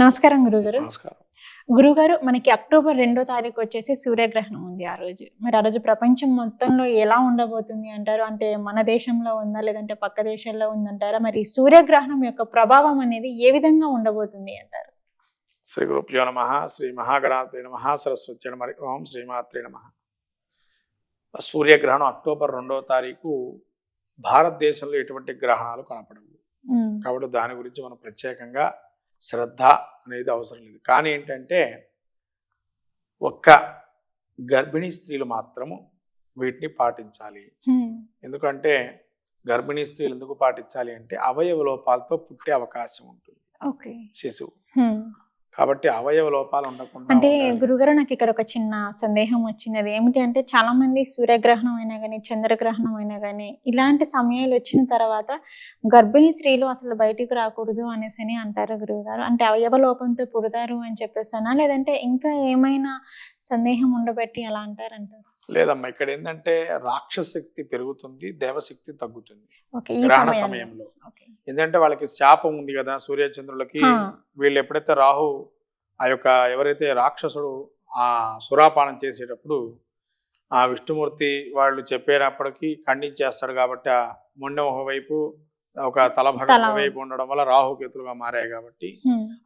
నమస్కారం గురుగారు నమస్కారం. గురుగారు మనకి అక్టోబర్ రెండో తారీఖు వచ్చేసి సూర్యగ్రహణం ఉంది ఆ రోజు. మరి ఆ రోజు ప్రపంచం మొత్తంలో ఎలా ఉండబోతుంది అంటారు? అంటే మన దేశంలో ఉందా లేదంటే పక్క దేశాల్లో ఉందంటారా మరి సూర్యగ్రహణం యొక్క ప్రభావం అనేది ఏ విధంగా ఉండబోతుంది అంటారు? శ్రీ గురుభ్యో నమ శ్రీ మహాగణాధిపతి నమ సరస్వతి నమ ఓం శ్రీమాత్రే నమ. సూర్యగ్రహణం అక్టోబర్ రెండవ తారీఖు భారతదేశంలో ఎటువంటి గ్రహణాలు కనపడవు. కాబట్టి దాని గురించి మనం ప్రత్యేకంగా శ్రద్ధ అనేది అవసరం లేదు. కానీ ఏంటంటే ఒక్క గర్భిణీ స్త్రీలు మాత్రము వీటిని పాటించాలి. ఎందుకంటే గర్భిణీ స్త్రీలు ఎందుకు పాటించాలి అంటే అవయవ లోపాలతో పుట్టే అవకాశం ఉంటుంది. శిశువు. కాబట్టి అవయవ లోపాలు ఉండకుండా అంటే. గురుగారు నాకు ఇక్కడ ఒక చిన్న సందేహం వచ్చింది. అది ఏమిటి అంటే చాలా మంది సూర్యగ్రహణం అయినా కానీ చంద్రగ్రహణం అయినా కానీ ఇలాంటి సమయాలు వచ్చిన తర్వాత గర్భిణీ స్త్రీలు అసలు బయటికి రాకూడదు అనేసి అని అంటారు గురువుగారు అంటే అవయవ లోపంతో పుడతారు అని చెప్పేసానా లేదంటే ఇంకా ఏమైనా సందేహం ఉండబట్టి అలా అంటారంటారు? లేదమ్మా ఇక్కడ ఏంటంటే రాక్షస శక్తి పెరుగుతుంది దేవశక్తి తగ్గుతుంది. గ్రహణ సమయంలో. ఎందుకంటే వాళ్ళకి శాపం ఉంది కదా సూర్యచంద్రులకి వీళ్ళు ఎప్పుడైతే రాహు ఆ యొక్క ఎవరైతే రాక్షసుడు ఆ సురాపానం చేసేటప్పుడు ఆ విష్ణుమూర్తి వాళ్ళు చెప్పేటప్పటికి ఖండించేస్తాడు కాబట్టి ఆ మొండెం ఒకవైపు ఒక తల భాగం తల వైపు ఉండడం వల్ల రాహుకేతులుగా మారాయి కాబట్టి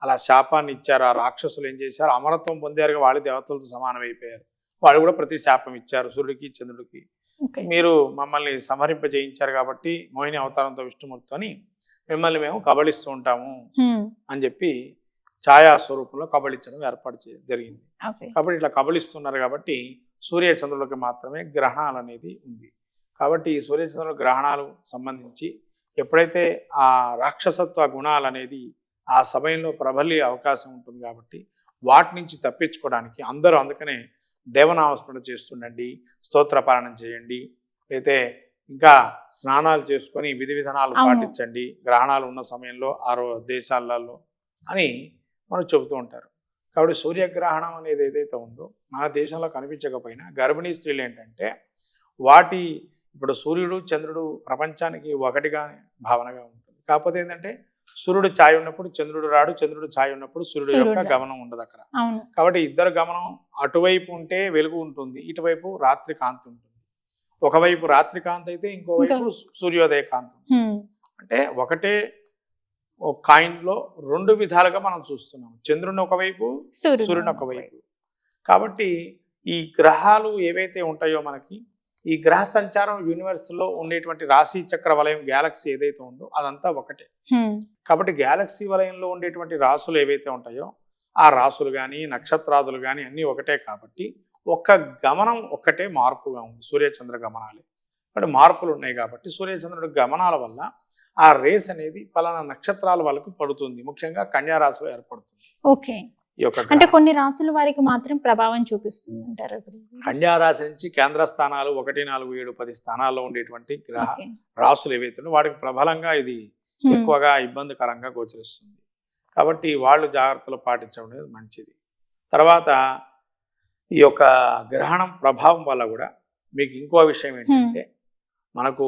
అలా శాపాన్ని ఇచ్చారు ఆ రాక్షసులు ఏం చేశారు అమరత్వం పొందారు వాళ్ళు దేవతలతో సమానం అయిపోయారు వాళ్ళు కూడా ప్రతి శాపం ఇచ్చారు సూర్యుడికి చంద్రుడికి. మీరు మమ్మల్ని సంహరింప చేయించారు కాబట్టి మోహిని అవతారంతో విష్ణుమూర్తిని మిమ్మల్ని మేము కబళిస్తూ ఉంటాము అని చెప్పి ఛాయా స్వరూపంలో కబళించడం ఏర్పాటు చే జరిగింది. కాబట్టి ఇట్లా కబళిస్తున్నారు కాబట్టి సూర్య చంద్రులకు మాత్రమే గ్రహణాలు అనేది ఉంది కాబట్టి ఈ సూర్య చంద్రుల గ్రహణాలు సంబంధించి ఎప్పుడైతే ఆ రాక్షసత్వ గుణాలు అనేది ఆ సమయంలో ప్రబలి అవకాశం ఉంటుంది కాబట్టి వాటి నుంచి తప్పించుకోవడానికి అందరూ అందుకనే దేవనామస్మరణ చేస్తుండండి స్తోత్రపాలనం చేయండి అయితే ఇంకా స్నానాలు చేసుకొని విధి విధానాలు. పాటించండి గ్రహణాలు ఉన్న సమయంలో ఆరో దేశాలలో అని మనకు చెబుతూ ఉంటారు కాబట్టి సూర్యగ్రహణం అనేది ఏదైతే ఉందో మన దేశంలో కనిపించకపోయినా గర్భిణీ స్త్రీలు ఏంటంటే వాటి ఇప్పుడు సూర్యుడు చంద్రుడు ప్రపంచానికి ఒకటిగా భావనగా ఉంటుంది కాకపోతే ఏంటంటే సూర్యుడు ఛాయ్ ఉన్నప్పుడు చంద్రుడు రాడు చంద్రుడు ఛాయ్ ఉన్నప్పుడు సూర్యుడు యొక్క. గమనం ఉండదు అక్కడ. కాబట్టి ఇద్దరు గమనం అటువైపు ఉంటే వెలుగు ఉంటుంది ఇటువైపు రాత్రి కాంతి ఉంటుంది. ఒకవైపు రాత్రి కాంతి అయితే ఇంకోవైపు సూర్యోదయ కాంతి అంటే ఒకటే ఒక కాయిన్లో రెండు విధాలుగా మనం చూస్తున్నాం. చంద్రుని ఒకవైపు సూర్యుని ఒకవైపు. కాబట్టి ఈ గ్రహాలు ఏవైతే ఉంటాయో మనకి ఈ గ్రహ సంచారం యూనివర్స్లో ఉండేటువంటి రాశి చక్ర వలయం గ్యాలక్సీ ఏదైతే ఉందో అదంతా ఒకటే. కాబట్టి గ్యాలక్సీ వలయంలో ఉండేటువంటి రాసులు ఏవైతే ఉంటాయో ఆ రాసులు కానీ నక్షత్రాదులు కానీ అన్నీ ఒకటే కాబట్టి ఒక్క గమనం ఒక్కటే మార్పుగా ఉంది. సూర్యచంద్ర గమనాలే. అంటే మార్పులు ఉన్నాయి కాబట్టి సూర్యచంద్రుడి గమనాల వల్ల ఆ రేస్ అనేది పలానా నక్షత్రాల వాళ్ళకి పడుతుంది. ముఖ్యంగా కన్యా రాశిలో ఏర్పడుతుంది. ఓకే. అంటే. కొన్ని రాసుల వారికి మాత్రం ప్రభావం చూపిస్తుంది అంటారు గురువుగారు? కన్యా రాశి నుంచి కేంద్ర స్థానాలు ఒకటి నాలుగు ఏడు పది స్థానాల్లో ఉండేటువంటి గ్రహ. రాసులు ఏవైతే వాటికి ప్రబలంగా ఇది ఎక్కువగా ఇబ్బందికరంగా గోచరిస్తుంది కాబట్టి వాళ్ళు జాగ్రత్తలు పాటించడం అనేది మంచిది తర్వాత ఈ యొక్క గ్రహణం ప్రభావం వల్ల కూడా మీకు ఇంకో విషయం ఏంటంటే మనకు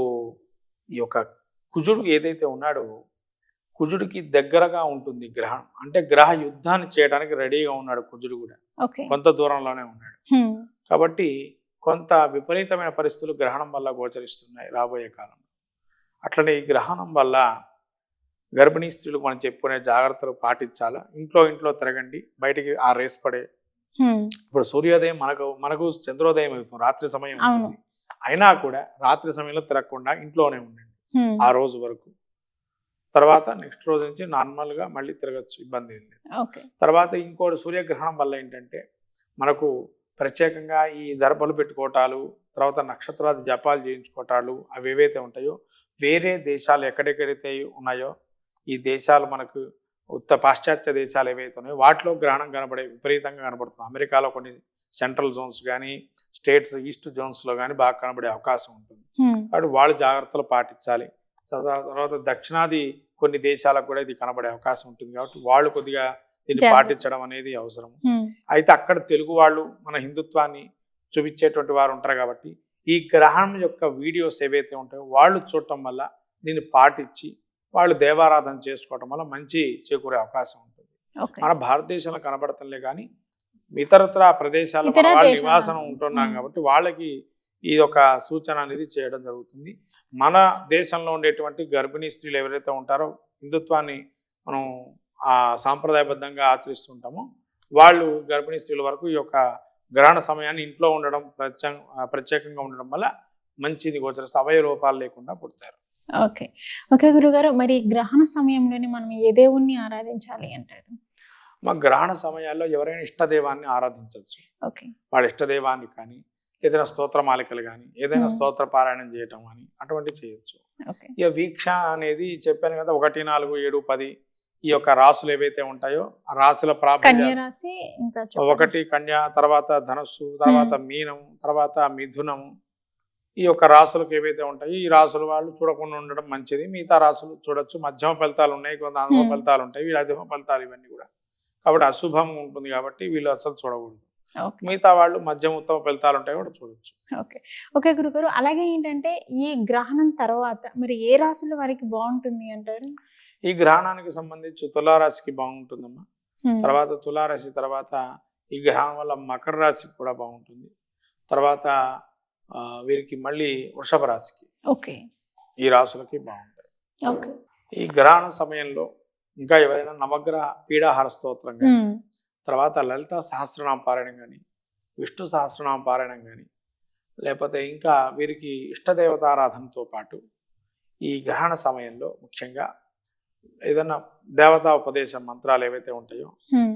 ఈ యొక్క కుజుడు ఏదైతే ఉన్నాడో కుజుడికి దగ్గరగా ఉంటుంది గ్రహణం అంటే గ్రహ యుద్ధాన్ని చేయడానికి రెడీగా ఉన్నాడు కుజుడు కూడా. కొంత దూరంలోనే ఉన్నాడు. కాబట్టి కొంత విపరీతమైన పరిస్థితులు గ్రహణం వల్ల గోచరిస్తున్నాయి రాబోయే కాలంలో. అట్లనే ఈ గ్రహణం వల్ల గర్భిణీ స్త్రీలు మనం చెప్పుకునే జాగ్రత్తలు పాటించాలా? ఇంట్లో ఇంట్లో తిరగండి. బయటికి ఆ రేస్ పడే. ఇప్పుడు సూర్యోదయం మనకు మనకు చంద్రోదయం అవుతుంది. రాత్రి సమయం అయినా కూడా రాత్రి సమయంలో తిరగకుండా ఇంట్లోనే ఉండండి. ఆ రోజు వరకు. తర్వాత నెక్స్ట్ రోజు నుంచి నార్మల్గా మళ్ళీ తిరగచ్చు ఇబ్బంది ఏం లేదు. తర్వాత ఇంకోటి సూర్యగ్రహణం వల్ల ఏంటంటే మనకు ప్రత్యేకంగా ఈ దర్భలు పెట్టుకోవటాలు తర్వాత నక్షత్రాది జపాలు చేయించుకోవటాలు అవి ఏవైతే ఉంటాయో వేరే దేశాలు ఎక్కడెక్కడైతే ఉన్నాయో ఈ దేశాలు మనకు ఉత్త పాశ్చాత్య దేశాలు ఏవైతే ఉన్నాయో వాటిలో గ్రహణం కనబడే విపరీతంగా కనబడుతుంది. అమెరికాలో కొన్ని సెంట్రల్ జోన్స్ కానీ స్టేట్స్ ఈస్ట్ జోన్స్లో కానీ బాగా కనబడే అవకాశం ఉంటుంది. కాబట్టి వాళ్ళు జాగ్రత్తలు పాటించాలి. తర్వాత దక్షిణాది కొన్ని దేశాలకు కూడా ఇది కనబడే అవకాశం ఉంటుంది కాబట్టి వాళ్ళు కొద్దిగా దీన్ని. పాటించడం అనేది అవసరం అయితే అక్కడ తెలుగు వాళ్ళు మన హిందుత్వాన్ని చూపించేటువంటి వారు ఉంటారు కాబట్టి ఈ గ్రహణం యొక్క వీడియోస్ ఏవైతే ఉంటాయో వాళ్ళు చూడటం వల్ల దీన్ని పాటించి వాళ్ళు దేవారాధన చేసుకోవటం వల్ల మంచి చేకూరే అవకాశం ఉంటుంది మన భారతదేశంలో కనబడతలే కానీ ఇతరత్ర ప్రదేశాల్లో వాళ్ళు. నివాసన ఉంటున్నాం. కాబట్టి వాళ్ళకి ఈ యొక్క సూచన అనేది చేయడం జరుగుతుంది. మన దేశంలో ఉండేటువంటి గర్భిణీ స్త్రీలు ఎవరైతే ఉంటారో హిందుత్వాన్ని మనం ఆ సాంప్రదాయబద్ధంగా ఆచరిస్తుంటామో వాళ్ళు గర్భిణీ స్త్రీల వరకు ఈ యొక్క గ్రహణ సమయాన్ని ఇంట్లో ఉండడం ప్రత్యేక ప్రత్యేకంగా ఉండడం వల్ల మంచిది గోచరిస్తే అవయ లోపాలు లేకుండా పుడతారు. ఓకే. ఓకే గురుగారు మరి గ్రహణ సమయంలోని మనం ఏ దేవుణ్ణి ఆరాధించాలి అంటారు? మా గ్రహణ సమయాల్లో ఎవరైనా ఇష్టదైవాన్ని ఆరాధించవచ్చు. ఓకే. వాళ్ళ ఇష్టదైవాన్ని కానీ ఏదైనా స్తోత్ర మాలికలు కానీ ఏదైనా. స్తోత్ర పారాయణం చేయటం కానీ అటువంటివి చేయొచ్చు. ఇక వీక్ష అనేది చెప్పాను కదా ఒకటి నాలుగు ఏడు పది ఈ యొక్క రాసులు ఏవైతే ఉంటాయో ఆ రాసుల కన్యా ప్రాబల్యం రాశి ఇంకా చెప్పండి. ఒకటి కన్య తర్వాత ధనస్సు తర్వాత మీనం తర్వాత మిథునము ఈ యొక్క రాసులకు ఏవైతే ఉంటాయో ఈ రాసుల వాళ్ళు చూడకుండా ఉండడం మంచిది. మిగతా రాసులు చూడొచ్చు. మధ్యమ ఫలితాలు ఉన్నాయి కొంత Hmm. ఫలితాలు ఉంటాయి వీళ్ళ అధమ ఫలితాలు ఇవన్నీ కూడా. కాబట్టి అశుభం ఉంటుంది కాబట్టి వీళ్ళు అసలు చూడకూడదు. మిగతా వాళ్ళు మధ్యమ ఉత్తమ ఫలితాలు ఉంటాయి కూడా చూడొచ్చు. ఓకే. ఓకే గురుగారు అలాగే ఏంటంటే ఈ గ్రహణం తర్వాత మరి ఏ రాశుల వారికి బాగుంటుంది అంటారు? ఈ గ్రహణానికి సంబంధించి తులారాశికి బాగుంటుందమ్మా. తర్వాత తులారాశి తర్వాత ఈ గ్రహణం వల్ల మకర రాశికి కూడా బాగుంటుంది. తర్వాత వీరికి మళ్ళీ వృషభ రాశికి ఓకే. ఈ రాశులకి బాగుంటాయి. ఓకే. ఈ గ్రహణ సమయంలో ఇంకా ఎవరైనా నవగ్రహ పీడాహార స్తోత్రం కానీ హ్మ్. తర్వాత లలిత సహస్రనామ పారాయణం కానీ విష్ణు సహస్రనామ పారాయణం కానీ లేకపోతే ఇంకా వీరికి ఇష్టదేవతారాధనతో పాటు ఈ గ్రహణ సమయంలో ముఖ్యంగా ఏదైనా దేవతా ఉపదేశ మంత్రాలు ఏవైతే ఉంటాయో.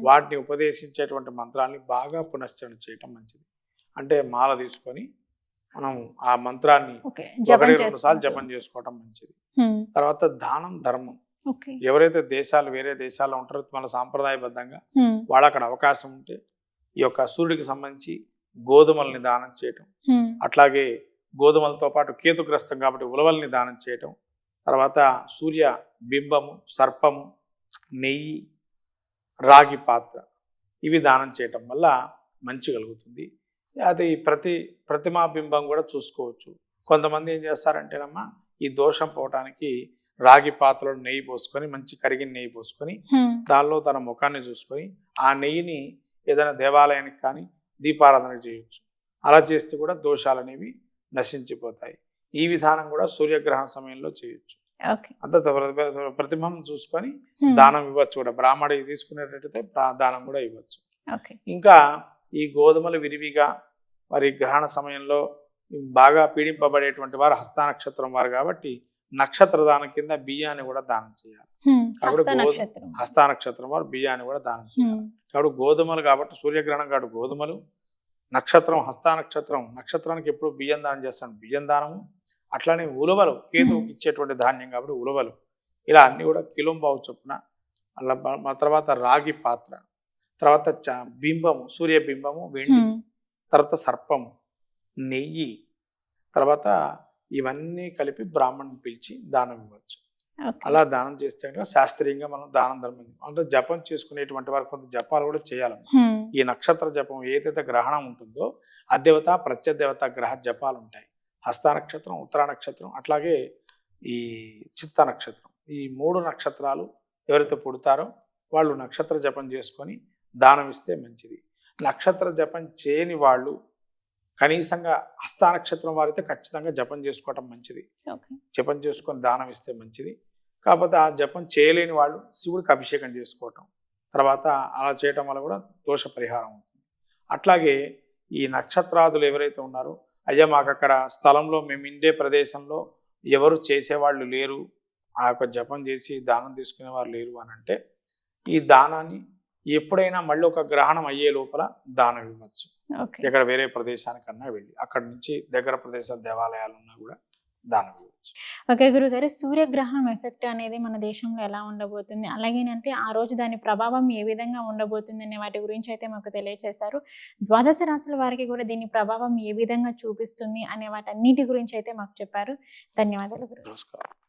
వాటిని ఉపదేశించేటువంటి మంత్రాల్ని బాగా పునశ్చరణ చేయటం మంచిది అంటే మాల తీసుకొని మనం ఆ మంత్రాన్ని ఒకటి జపం రెండు సార్లు. జపం చేసుకోవటం మంచిది. తర్వాత దానం ధర్మం ఎవరైతే దేశాలు వేరే దేశాల్లో ఉంటారో మన సాంప్రదాయబద్ధంగా. వాళ్ళు అక్కడ అవకాశం ఉంటే ఈ యొక్క సూర్యుడికి సంబంధించి గోధుమల్ని దానం చేయటం. అట్లాగే గోధుమలతో పాటు కేతుగ్రస్తం కాబట్టి ఉలవల్ని దానం చేయటం తర్వాత సూర్య బింబము సర్పము నెయ్యి రాగి పాత్ర ఇవి దానం చేయటం వల్ల మంచి కలుగుతుంది అది ప్రతి ప్రతిమా బింబం కూడా చూసుకోవచ్చు కొంతమంది ఏం చేస్తారంటేనమ్మా ఈ దోషం పోవటానికి రాగి పాత్రలో నెయ్యి పోసుకొని మంచి కరిగిన నెయ్యి పోసుకొని. దానిలో తన ముఖాన్ని చూసుకొని ఆ నెయ్యిని ఏదైనా దేవాలయానికి కానీ దీపారాధన చేయొచ్చు. అలా చేస్తే కూడా దోషాలు అనేవి నశించిపోతాయి. ఈ విధానం కూడా సూర్యగ్రహణ సమయంలో చేయొచ్చు. అంత ప్ర- ప్రతిమం చూసుకొని. దానం ఇవ్వచ్చు కూడా. బ్రాహ్మడి తీసుకునేటట్టయితే ప్రా- దానం కూడా ఇవ్వచ్చు. ఇంకా ఈ గోధుమలు విరివిగా మరి గ్రహణ సమయంలో బాగా పీడింపబడేటువంటి వారు హస్త నక్షత్రం వారు కాబట్టి నక్షత్ర దానం కింద బియ్యాన్ని కూడా దానం చేయాలి. కాబట్టి హస్త నక్షత్రం హస్త నక్షత్రం వారు బియ్యాన్ని కూడా దానం చేయాలి. కాబట్టి గోధుమలు కాబట్టి సూర్యగ్రహణం కాబట్టి గోధుమలు నక్షత్రం హస్త నక్షత్రం నక్షత్రానికి ఎప్పుడు బియ్యం దానం చేస్తాను బియ్యం దానము అట్లానే ఉలవలు కేతువుకి. ఇచ్చేటువంటి ధాన్యం కాబట్టి ఉలవలు ఇలా అన్ని కూడా కిలోంబావు చొప్పున అలా తర్వాత రాగి పాత్ర తర్వాత చ- బింబము సూర్య బింబము వెండి. తర్వాత సర్పము నెయ్యి తర్వాత ఇవన్నీ కలిపి బ్రాహ్మణుని పిలిచి దానం ఇవ్వచ్చు. అలా దానం చేస్తే శాస్త్రీయంగా మనం దానం ధర్మం అంటే జపం చేసుకునేటువంటి వారు కొంత జపాలు కూడా చేయాలి. ఈ నక్షత్ర జపం ఏదైతే గ్రహణం ఉంటుందో అదేవత ప్రత్యదేవత గ్రహ జపాలు ఉంటాయి. హస్త నక్షత్రం ఉత్తర నక్షత్రం అట్లాగే ఈ చిత్త నక్షత్రం. ఈ మూడు నక్షత్రాలు ఎవరైతే పుడతారో వాళ్ళు నక్షత్ర జపం చేసుకొని దానం ఇస్తే మంచిది. నక్షత్ర జపం చేయని వాళ్ళు కనీసంగా హస్త నక్షత్రం వారైతే ఖచ్చితంగా జపం చేసుకోవటం మంచిది. జపం చేసుకొని దానం ఇస్తే మంచిది. కాకపోతే ఆ జపం చేయలేని వాళ్ళు శివుడికి అభిషేకం చేసుకోవటం తర్వాత అలా చేయటం వల్ల కూడా దోష పరిహారం అవుతుంది. అట్లాగే ఈ నక్షత్రాదులు ఎవరైతే ఉన్నారో అయ్యా మాకు అక్కడ స్థలంలో మేము ఇండే ప్రదేశంలో ఎవరు చేసేవాళ్ళు లేరు ఆ యొక్క జపం చేసి దానం తీసుకునే వారు లేరు అని అంటే ఈ దానాన్ని ఎప్పుడైనా మళ్ళీ ఒక గ్రహణం అయ్యే లోపల దానం ఇవ్వచ్చు. ఎక్కడ వేరే ప్రదేశానికన్నా వెళ్ళి అక్కడ నుంచి దగ్గర ప్రదేశ దేవాలయాలు ఉన్నా కూడా దానం ఇవ్వచ్చు ఓకే గురుగారు సూర్యగ్రహణం ఎఫెక్ట్ అనేది మన దేశంలో ఎలా ఉండబోతుంది? అలాగేనంటే ఆ రోజు దాని ప్రభావం ఏ విధంగా ఉండబోతుంది అనే వాటి గురించి అయితే మాకు తెలియజేశారు ద్వాదశ రాశుల వారికి కూడా దీని ప్రభావం ఏ విధంగా చూపిస్తుంది అనే వాటన్నిటి గురించి అయితే మాకు చెప్పారు. ధన్యవాదాలు గురు నమస్కారం.